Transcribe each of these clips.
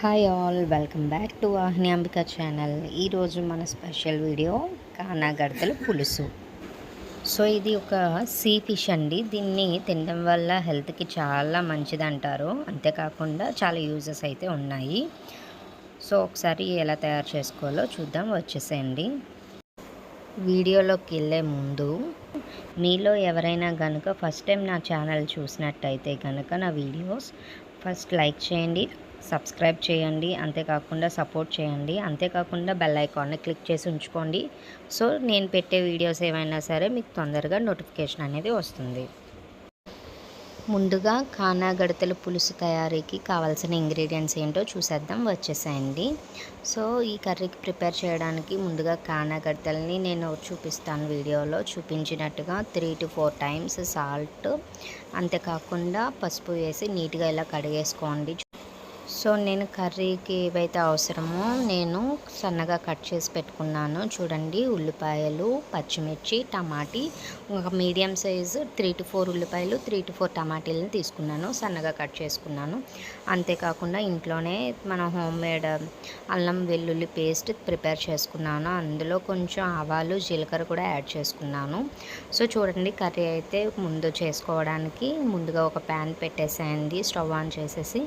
Hi all welcome back to Vahini Ambika channel ఈరోజు మన special video కానాగడతల పులుసు so ఇది ఒక సీ ఫిష్ అండి. దీన్ని తినడం వల్ల హెల్త్కి చాలా మంచిది అంటారు. అంతేకాకుండా చాలా యూజెస్ అయితే ఉన్నాయి. సో ఒకసారి ఎలా తయారు చేసుకోవాలో చూద్దాం. వచ్చేసేయండి. వీడియోలోకి వెళ్ళే ముందు మీలో ఎవరైనా కనుక ఫస్ట్ టైం నా ఛానల్ చూసినట్టయితే కనుక నా వీడియోస్ ఫస్ట్ లైక్ చేయండి. సబ్స్క్రైబ్ చేయండి అంతేకాకుండా సపోర్ట్ చేయండి అంతేకాకుండా బెల్ ఐకాన్ని క్లిక్ చేసి ఉంచుకోండి. సో నేను పెట్టే వీడియోస్ ఏమైనా సరే మీకు తొందరగా నోటిఫికేషన్ అనేది వస్తుంది. ముందుగా కానా గడతల పులుసు తయారీకి కావాల్సిన ఇంగ్రీడియంట్స్ ఏంటో చూసేద్దాం వచ్చేసాయండి. సో ఈ కర్రీకి ప్రిపేర్ చేయడానికి ముందుగా కానా గడతల్ని నేను చూపిస్తాను వీడియోలో. చూపించినట్టుగా three to four times salt అంతేకాకుండా పసుపు వేసి నీట్గా ఇలా కడిగేసుకోండి. సో నేను కర్రీకి ఏవైతే అవసరమో నేను సన్నగా కట్ చేసి పెట్టుకున్నాను. చూడండి ఉల్లిపాయలు పచ్చిమిర్చి టమాటీ ఒక medium size three to four ఉల్లిపాయలు త్రీ టు ఫోర్ టమాటీలను తీసుకున్నాను సన్నగా కట్ చేసుకున్నాను. అంతేకాకుండా ఇంట్లోనే మన హోమ్ మేడ్ అల్లం వెల్లుల్లి పేస్ట్ ప్రిపేర్ చేసుకున్నాను. అందులో కొంచెం ఆవాలు జీలకర్ర కూడా యాడ్ చేసుకున్నాను. సో చూడండి కర్రీ అయితే ముందు చేసుకోవడానికి ముందుగా ఒక ప్యాన్ పెట్టేసేయండి స్టవ్ ఆన్ చేసేసి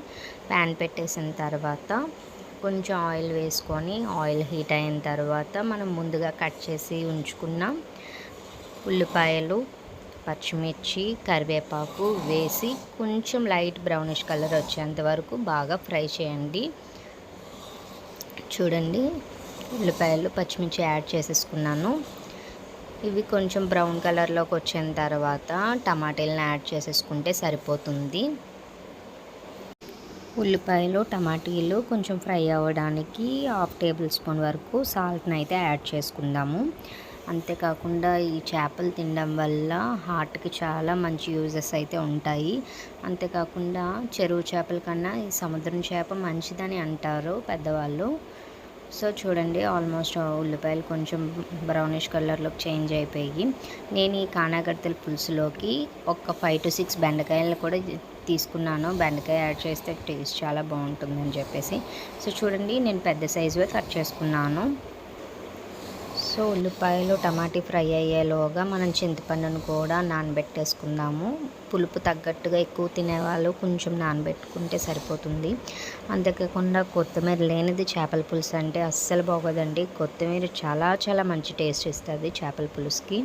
ప్యాన్ పెట్టేసిన తర్వాత కొంచెం ఆయిల్ వేసుకొని ఆయిల్ హీట్ అయిన తర్వాత మనం ముందుగా కట్ చేసి ఉంచుకున్న ఉల్లిపాయలు పచ్చిమిర్చి కరివేపాకు వేసి కొంచెం లైట్ బ్రౌనిష్ కలర్ వచ్చేంత వరకు బాగా ఫ్రై చేయండి. చూడండి ఉల్లిపాయలు పచ్చిమిర్చి యాడ్ చేసేసుకున్నాను. ఇవి కొంచెం బ్రౌన్ కలర్లోకి వచ్చిన తర్వాత టమాటాలను యాడ్ చేసేసుకుంటే సరిపోతుంది. ఉల్లిపాయలు టమాటీలు కొంచెం ఫ్రై అవ్వడానికి హాఫ్ టేబుల్ స్పూన్ వరకు సాల్ట్ని అయితే యాడ్ చేసుకుందాము. అంతేకాకుండా ఈ చేపలు తినడం వల్ల హార్ట్కి చాలా మంచి యూజెస్ అయితే ఉంటాయి. అంతేకాకుండా చెరువు చేపల కన్నా ఈ సముద్రం చేప మంచిదని అంటారు పెద్దవాళ్ళు. సో చూడండి ఆల్మోస్ట్ ఉల్లిపాయలు కొంచెం బ్రౌనిష్ కలర్లోకి చేంజ్ అయిపోయి నేను ఈ కానాగడ్డల పులుసులోకి ఒక ఫైవ్ టు సిక్స్ బెండకాయలు కూడా తీసుకున్నాను. బెండకాయ యాడ్ చేస్తే టేస్ట్ చాలా బాగుంటుందని చెప్పేసి. సో చూడండి నేను పెద్ద సైజువే కట్ చేసుకున్నాను. సో ఉల్లిపాయలు టమాటీ ఫ్రై అయ్యేలోగా మనం చింతపండును కూడా నానబెట్టేసుకుందాము. పులుపు తగ్గట్టుగా ఎక్కువ తినేవాళ్ళు కొంచెం నానబెట్టుకుంటే సరిపోతుంది. అంతేకాకుండా కొత్తిమీర లేనిది చేపల పులుసు అంటే అస్సలు బాగోదండి. కొత్తిమీర చాలా చాలా మంచి టేస్ట్ ఇస్తుంది చేపల పులుసుకి.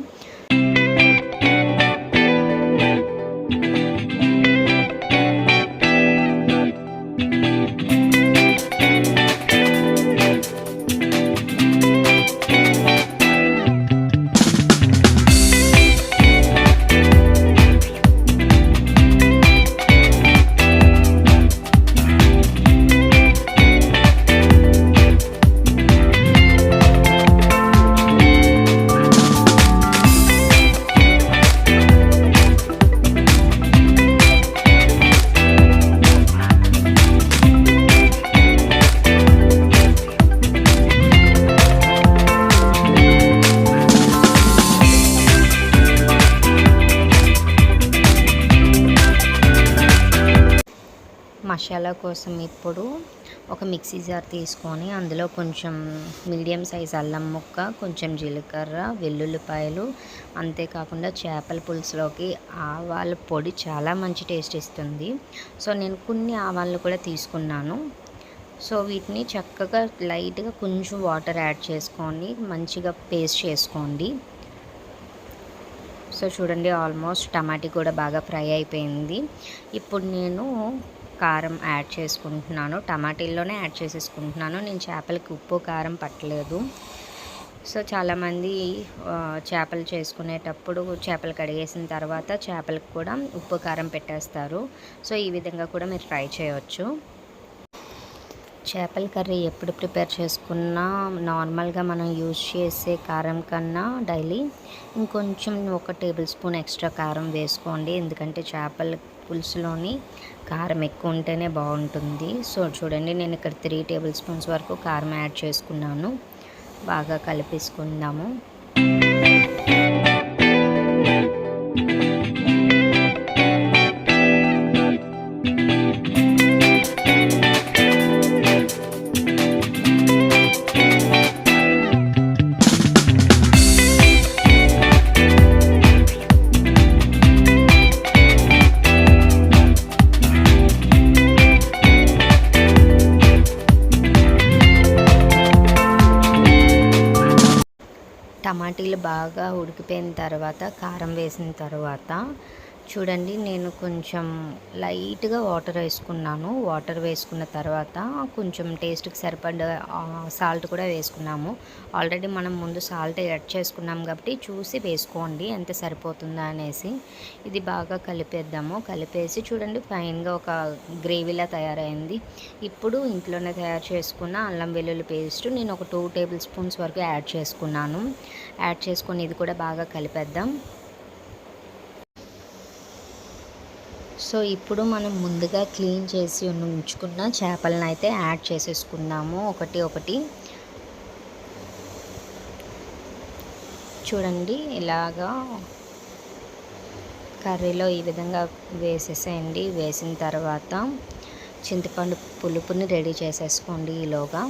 మసాలా కోసం ఇప్పుడు ఒక మిక్సీ జార్ తీసుకొని అందులో కొంచెం మీడియం సైజ్ అల్లం ముక్క కొంచెం జీలకర్ర వెల్లుల్లిపాయలు అంతేకాకుండా చేపల పులుసులోకి ఆవాల పొడి చాలా మంచి టేస్ట్ ఇస్తుంది. సో నేను కొన్ని ఆవాలను కూడా తీసుకున్నాను. సో వీటిని చక్కగా లైట్గా కొంచెం వాటర్ యాడ్ చేసుకొని మంచిగా పేస్ట్ చేసుకోండి. సో చూడండి ఆల్మోస్ట్ టమాటీ కూడా బాగా ఫ్రై అయిపోయింది. ఇప్పుడు నేను కారం యాడ్ చేసుకుంటున్నాను. టమాటీల్లోనే యాడ్ చేసేసుకుంటున్నాను. నేను చేపలకి ఉప్పు కారం పట్టలేదు. సో చాలామంది చేపలు చేసుకునేటప్పుడు చేపలు కడిగేసిన తర్వాత చేపలకు కూడా ఉప్పు కారం పెట్టేస్తారు. సో ఈ విధంగా కూడా మీరు ట్రై చేయవచ్చు చేపల కర్రీ ఎప్పుడు ప్రిపేర్ చేసుకున్నా నార్మల్గా మనం యూజ్ చేసే కారం కన్నా డైలీ ఇంకొంచెం ఒక టేబుల్ స్పూన్ ఎక్స్ట్రా కారం వేసుకోండి. ఎందుకంటే చేపలు పులుసులోని కారం ఎక్కువ ఉంటేనే బాగుంటుంది. సో చూడండి నేను ఇక్కడ త్రీ టేబుల్ స్పూన్స్ వరకు కారం యాడ్ చేసుకున్నాను. బాగా కలిపేసుకుందాము. బాగా ఉడికిపోయిన తర్వాత కారం వేసిన తర్వాత చూడండి నేను కొంచెం లైట్గా వాటర్ వేసుకున్నాను. వాటర్ వేసుకున్న తర్వాత కొంచెం టేస్ట్కి సరిపడ సాల్ట్ కూడా వేసుకున్నాము. ఆల్రెడీ మనం ముందు సాల్ట్ యాడ్ చేసుకున్నాం కాబట్టి చూసి వేసుకోండి ఎంత సరిపోతుందా అనేసి. ఇది బాగా కలిపేద్దాము. కలిపేసి చూడండి ఫైన్గా ఒక గ్రేవీలా తయారైంది. ఇప్పుడు ఇంట్లోనే తయారు చేసుకున్న అల్లం వెల్లుల్లి పేస్ట్ నేను ఒక టూ టేబుల్ స్పూన్స్ వరకు యాడ్ చేసుకున్నాను. యాడ్ చేసుకొని ఇది కూడా బాగా కలిపేద్దాం. సో ఇప్పుడు మనం ముందుగా క్లీన్ చేసి ఉంచుకున్న చేపలను అయితే యాడ్ చేసేసుకుందాము. ఒకటి ఒకటి. చూడండి ఇలాగా కర్రీలో ఈ విధంగా వేసేసేయండి. వేసిన తర్వాత చింతపండు పులుపుని రెడీ చేసేసుకోండి ఈలోగా.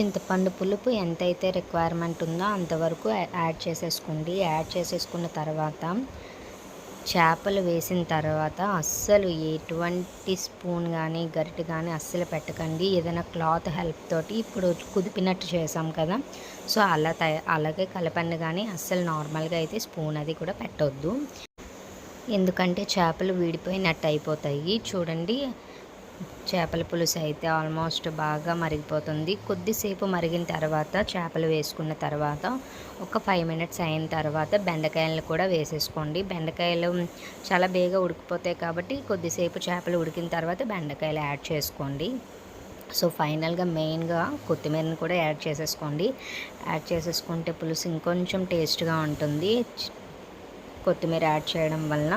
చింతపండు పులుపు ఎంతైతే రిక్వైర్మెంట్ ఉందో అంతవరకు యాడ్ చేసేసుకోండి. యాడ్ చేసేసుకున్న తర్వాత చేపలు వేసిన తర్వాత అస్సలు ఎటువంటి స్పూన్ కానీ గరిటె కానీ అస్సలు పెట్టకండి. ఏదైనా క్లాత్ హెల్ప్ తోటి ఇప్పుడు కుదిపినట్టు చేసాం కదా సో అలా తయ అలాగే కలపండి కానీ అస్సలు నార్మల్గా అయితే స్పూన్ అది కూడా పెట్టొద్దు. ఎందుకంటే చేపలు విడిపోయినట్టు అయిపోతాయి. చూడండి చేపల పులుసు అయితే ఆల్మోస్ట్ బాగా మరిగిపోతుంది. కొద్దిసేపు మరిగిన తర్వాత చేపలు వేసుకున్న తర్వాత ఒక ఫైవ్ మినిట్స్ అయిన తర్వాత బెండకాయలను కూడా వేసేసుకోండి. బెండకాయలు చాలా బేగా ఉడికిపోతాయి కాబట్టి కొద్దిసేపు చేపలు ఉడికిన తర్వాత బెండకాయలు యాడ్ చేసుకోండి. సో ఫైనల్గా మెయిన్గా కొత్తిమీరని కూడా యాడ్ చేసేసుకోండి. యాడ్ చేసేసుకుంటే పులుసు ఇంకొంచెం టేస్ట్గా ఉంటుంది. కొత్తిమీర యాడ్ చేయడం వలన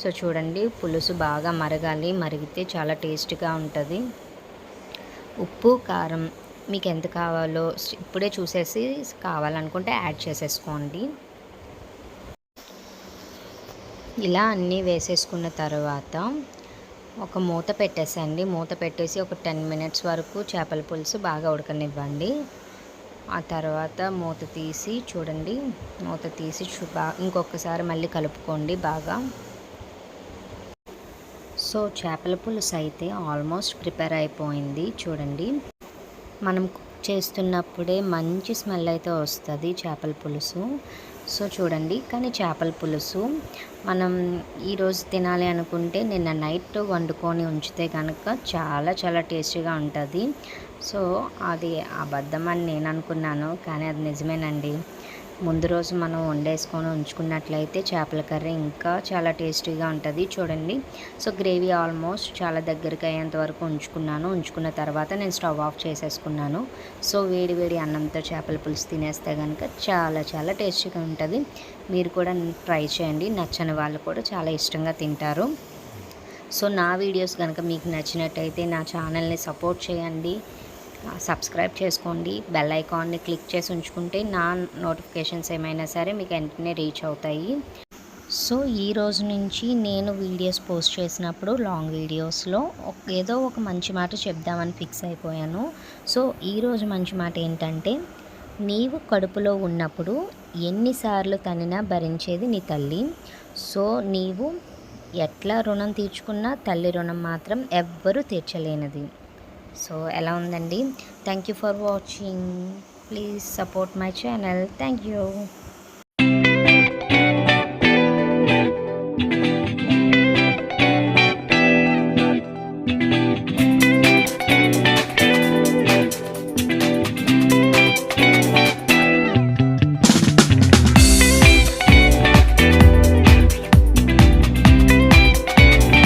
సో చూడండి పులుసు బాగా మరగాలి మరిగితే చాలా టేస్ట్గా ఉంటుంది. ఉప్పు కారం మీకు ఎంత కావాలో ఇప్పుడే చూసేసి కావాలనుకుంటే యాడ్ చేసేసుకోండి. ఇలా అన్నీ వేసేసుకున్న తర్వాత ఒక మూత పెట్టేసండి మూత పెట్టేసి ఒక టెన్ మినిట్స్ వరకు చేపల పులుసు బాగా ఉడకనివ్వండి. ఆ తర్వాత మూత తీసి చూడండి. మూత తీసి చూ ఇంకొకసారి మళ్ళీ కలుపుకోండి బాగా. సో చేపల పులుసు అయితే ఆల్మోస్ట్ ప్రిపేర్ అయిపోయింది. చూడండి. మనం కుక్ చేస్తున్నప్పుడే మంచి స్మెల్ అయితే వస్తుంది చేపల పులుసు. సో చూడండి. కానీ చేపల పులుసు మనం ఈరోజు తినాలి అనుకుంటే నిన్న నైట్ వండుకొని ఉంచితే కనుక చాలా చాలా టేస్టీగా ఉంటుంది. సో అది అబద్ధం అని నేను అనుకున్నాను. కానీ అది నిజమేనండి. ముందు రోజు మనం వండేసుకొని ఉంచుకున్నట్లయితే చేపల కర్రీ ఇంకా చాలా టేస్టీగా ఉంటుంది. చూడండి. సో గ్రేవీ ఆల్మోస్ట్ చాలా దగ్గరికి అయ్యేంత వరకు ఉంచుకున్నాను. ఉంచుకున్న తర్వాత నేను స్టవ్ ఆఫ్ చేసేసుకున్నాను. సో వేడి వేడి అన్నంతో చేపల పులుసు తినేస్తే కనుక చాలా చాలా టేస్టీగా ఉంటుంది. మీరు కూడా ట్రై చేయండి. నచ్చని వాళ్ళు కూడా చాలా ఇష్టంగా తింటారు. సో నా వీడియోస్ కనుక మీకు నచ్చినట్టయితే నా ఛానల్ని సపోర్ట్ చేయండి. సబ్స్క్రైబ్ చేసుకోండి. బెల్ ఐకాన్ని క్లిక్ చేసి ఉంచుకుంటే నా నోటిఫికేషన్స్ ఏమైనా సరే మీకు వెంటనే రీచ్ అవుతాయి. సో ఈ రోజు నుంచి నేను వీడియోస్ పోస్ట్ చేసినప్పుడు లాంగ్ వీడియోస్లో ఏదో ఒక మంచి మాట చెప్దామని ఫిక్స్ అయిపోయాను. సో ఈరోజు మంచి మాట ఏంటంటే నీవు కడుపులో ఉన్నప్పుడు ఎన్నిసార్లు తనినా భరించేది నీ తల్లి. సో నీవు ఎట్లా రుణం తీర్చుకున్నా తల్లి రుణం మాత్రం ఎవ్వరూ తీర్చలేనిది. సో ఎలా ఉందండి? Thank you for watching please support my channel thank you